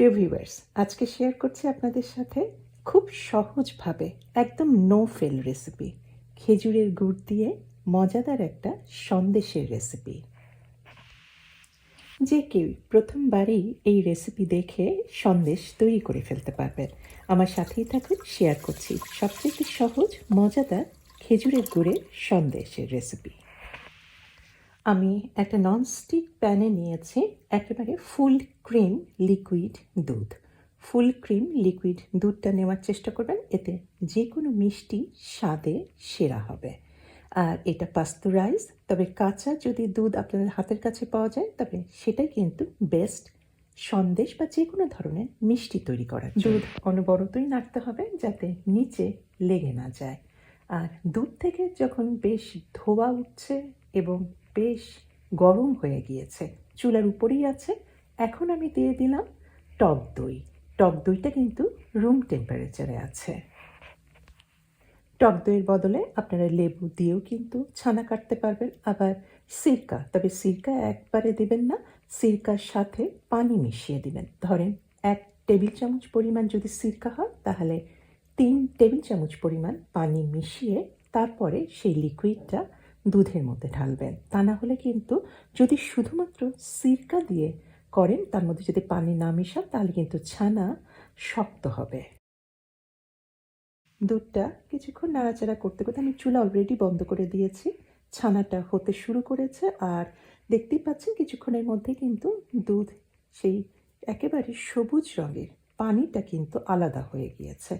প্রিয় ভিউয়ার্স আজকে শেয়ার করছি আপনাদের সাথে খুব সহজভাবে একদম নো ফেল রেসিপি খেজুরের গুড় দিয়ে মজাদার একটা সন্দেশের রেসিপি যে কেউ প্রথমবারই এই রেসিপি দেখে সন্দেশ তৈরি করে ফেলতে পারবেন আমার সাথেই থাকুন শেয়ার করছি সবচেয়ে সহজ, মজাদার খেজুরের গুড়ের সন্দেশের রেসিপি আমি একটা ননস্টিক প্যানে নিয়েছি একেবারে ফুল ক্রিম লিকুইড দুধ। ফুল ক্রিম লিকুইড দুধটা নেওয়ার চেষ্টা করবেন, এতে যে কোনো মিষ্টি স্বাদে সেরা হবে। আর এটা পাস্তুরাইজ তবে কাঁচা যদি দুধ আপনাদের হাতের কাছে পাওয়া যায়, তবে সেটাই কিন্তু বেস্ট সন্দেশ বা যে কোনো ধরনের মিষ্টি তৈরি করার দুধ অনবরতই নাড়তে হবে যাতে নিচে লেগে না যায়। আর দুধ থেকে যখন বেশ ধোয়া উঠছে এবং বেশ গরম হয়ে গিয়েছে। চুলার উপরেই আছে। এখন আমি দিয়ে দিলাম টক দই। টক দইটা কিন্তু রুম টেম্পারেচারে আছে। টক দইয়ের বদলে আপনারা লেবু দিয়েও কিন্তু ছানা কাটতে পারবেন। আবার সিরকা, তবে সিরকা একবারে দেবেন না। সিরকার সাথে পানি মিশিয়ে দিবেন। ধরেন এক টেবিল চামচ পরিমাণ যদি সিরকা হয়, তাহলে তিন টেবিল চামচ পরিমাণ পানি মিশিয়ে তারপরে সেই লিকুইডটা দুধের মধ্যে ঢালবেন। তা না হলে কিন্তু যদি শুধুমাত্র সিরকা দিয়ে করেন, তার মধ্যে যদি পানি না মিশান, তাহলে কিন্তু ছানা শক্ত হবে। দুধটা কিছুক্ষণ নাড়াচাড়া করতে করতে আমি চুলা অলরেডি বন্ধ করে দিয়েছি। ছানাটা হতে শুরু করেছে আর দেখতেই পাচ্ছেন কিছুক্ষণের মধ্যে কিন্তু দুধ সেই একেবারে সবুজ রঙের পানিটা কিন্তু আলাদা হয়ে গিয়েছে।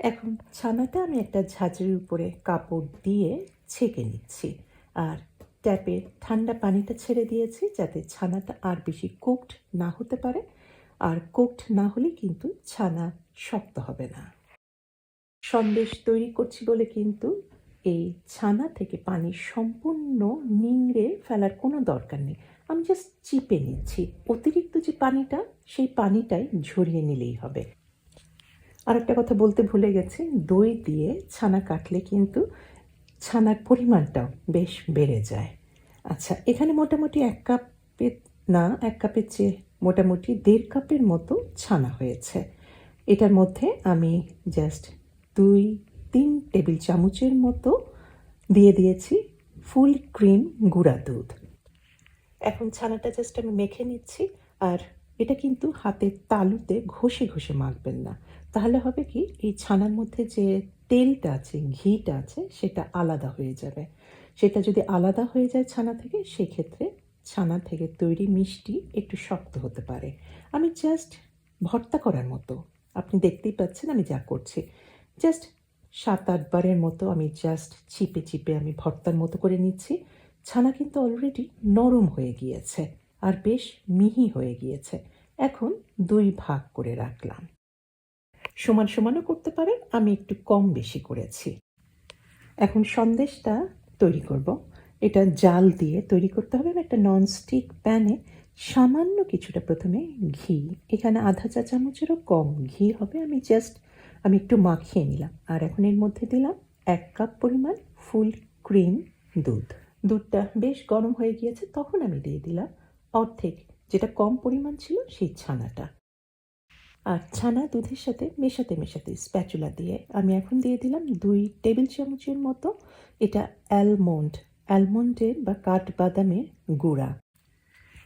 এখন ছানাটা আমি একটা ঝাঁঝরির উপরে কাপড় দিয়ে ছেঁকে নিচ্ছি। আর ট্যাপে ঠান্ডা পানিটা ছেড়ে দিয়েছি যাতে ছানাটা আর বেশি কুকড না হতে পারে। আর কুকড না হলে কিন্তু ছানা শক্ত হবে না। সন্দেশ তৈরি করছি বলে কিন্তু এই ছানা থেকে পানি সম্পূর্ণ নিংড়ে ফেলার কোনো দরকার নেই। আমি জাস্ট চিপে নিচ্ছি। অতিরিক্ত যে পানিটা, সেই পানিটাই ঝরিয়ে নিলেই হবে। আর একটা কথা বলতে ভুলে গেছি। দই দিয়ে ছানা কাটলে কিন্তু ছানার পরিমাণটাও বেশ বেড়ে যায়। আচ্ছা এখানে মোটামুটি এক কাপের, না, এক কাপের চেয়ে মোটামুটি দেড় কাপের মতো ছানা হয়েছে। এটার মধ্যে আমি জাস্ট দুই, তিন টেবিল চামচের মতো দিয়ে দিয়েছি ফুল ক্রিম গুঁড়া দুধ। এখন ছানাটা জাস্ট আমি মেখে নিচ্ছি, আর এটা কিন্তু হাতের তালুতে ঘষে ঘষে মাখবেন না। তাহলে হবে কি, এই ছানার মধ্যে যে তেলটা আছে, ঘিটা আছে, সেটা আলাদা হয়ে যাবে। সেটা যদি আলাদা হয়ে যায় ছানা থেকে, সেক্ষেত্রে ছানা থেকে তৈরি মিষ্টি একটু শক্ত হতে পারে। আমি জাস্ট ভর্তা করার মতো, আপনি দেখতেই পাচ্ছেন আমি যা করছি। জাস্ট সাত আটবারের মতো আমি জাস্ট চিপে চিপে আমি ভর্তার মতো করে নিচ্ছি। ছানা কিন্তু অলরেডি নরম হয়ে গিয়েছে, আর বেশ মিহি হয়ে গিয়েছে। এখন দুই ভাগ করে রাখলাম। সমান সমানও করতে পারেন আমি একটু কম বেশি করেছি। এখন সন্দেশটা তৈরি করব। এটা জাল দিয়ে তৈরি করতে হবে একটা ননস্টিক প্যানে সামান্য কিছুটা প্রথমে ঘি। এখানে আধা চা চামচেরও কম ঘি হবে, আমি জাস্ট আমি একটু মাখিয়ে নিলাম। আর এখন এর মধ্যে দিলাম এক কাপ পরিমাণ ফুল ক্রিম দুধ। দুধটা বেশ গরম হয়ে গিয়েছে, তখন আমি দিয়ে দিলাম অর্ধেক, যেটা কম পরিমাণ ছিল সেই ছানাটা। আর ছানা দুধের সাথে মেশাতে মেশাতে স্প্যাচুলা দিয়ে আমি এখন দিয়ে দিলাম দুই টেবিল চামচের মতো এটা অ্যালমন্ড অ্যালমন্ডের বা কাঠবাদামের গুঁড়া।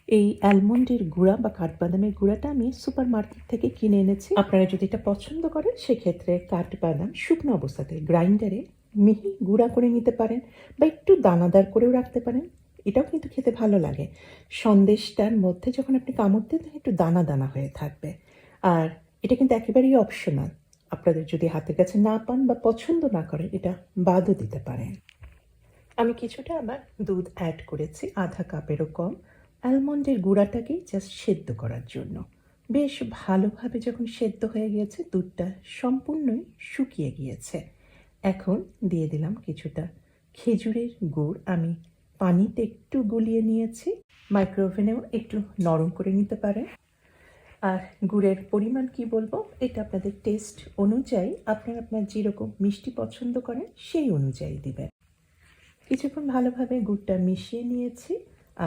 এই অ্যালমন্ডের গুঁড়া বা কাঠবাদামের গুঁড়াটা আমি সুপার মার্কেট থেকে কিনে এনেছি। আপনারা যদি এটা পছন্দ করেন, সেক্ষেত্রে কাঠবাদাম শুকনো অবস্থাতে গ্রাইন্ডারে মিহি গুঁড়া করে নিতে পারেন বা একটু দানাদার করেও রাখতে পারেন। এটাও কিন্তু খেতে ভালো লাগে। সন্দেশটার মধ্যে যখন আপনি কামড় দেন, একটু দানা দানা হয়ে থাকবে। আর এটা কিন্তু একেবারেই অপশনাল আপনাদের যদি হাতের কাছে না পান বা পছন্দ না করেন, এটা বাদও দিতে পারেন। আমি কিছুটা আবার দুধ অ্যাড করেছি, আধা কাপেরও কম। অ্যালমন্ডের গুঁড়াটাকে জাস্ট সেদ্ধ করার জন্য। বেশ ভালোভাবে যখন সেদ্ধ হয়ে গিয়েছে, দুধটা সম্পূর্ণই শুকিয়ে গিয়েছে। এখন দিয়ে দিলাম কিছুটা খেজুরের গুড়। আমি পানিতে একটু গুলিয়ে নিয়েছি। মাইক্রোওভেনেও একটু নরম করে নিতে পারেন। আর গুড়ের পরিমাণ কি বলব? এটা আপনাদের টেস্ট অনুযায়ী, আপনার আপনার যেরকম মিষ্টি পছন্দ করেন, সেই অনুযায়ী দিবেন। কিছুক্ষণ ভালোভাবে গুড়টা মিশিয়ে নিয়েছি,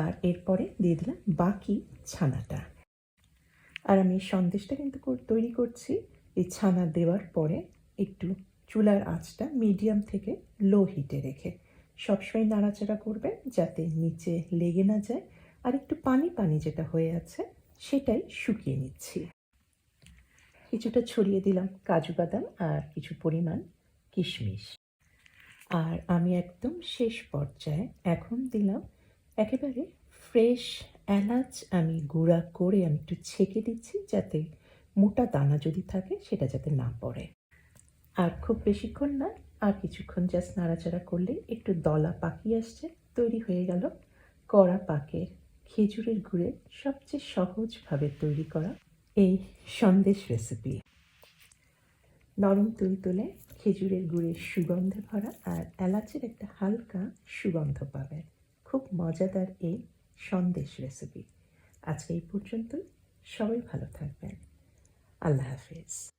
আর এরপরে দিয়ে দিলাম বাকি ছানাটা। আর আমি সন্দেশটা কিন্তু তৈরি করছি। এই ছানা দেওয়ার পরে একটু চুলার আঁচটা মিডিয়াম থেকে লো হিটে রেখে সবসময় নাড়াচাড়া করবেন যাতে নিচে লেগে না যায়। আর একটু পানি পানি যেটা হয়ে আছে সেটাই শুকিয়ে নিচ্ছি। কিছুটা ছড়িয়ে দিলাম কাজু বাদাম আর কিছু পরিমাণ কিশমিশ। আর আমি একদম শেষ পর্যায়ে এখন দিলাম একেবারে ফ্রেশ এলাচ আমি গুঁড়া করে আমি একটু ছেঁকে দিচ্ছি যাতে মোটা দানা যদি থাকে সেটা যাতে না পড়ে। আর খুব বেশিক্ষণ না, আর কিছুক্ষণ জাস্ট নাড়াচাড়া করলে একটু দলা পাকিয়ে আসছে, তৈরি হয়ে গেল কড়া পাকের খেজুরের গুড়ে সবচেয়ে সহজভাবে তৈরি করা এই সন্দেশ রেসিপি নরম তুলতুলে খেজুরের গুড়ের সুগন্ধে ভরা আর এলাচের একটা হালকা সুগন্ধ পাবেন খুব মজাদার এই সন্দেশ রেসিপি আজকে এই পর্যন্তই। সবাই ভালো থাকবেন। আল্লাহ হাফিজ।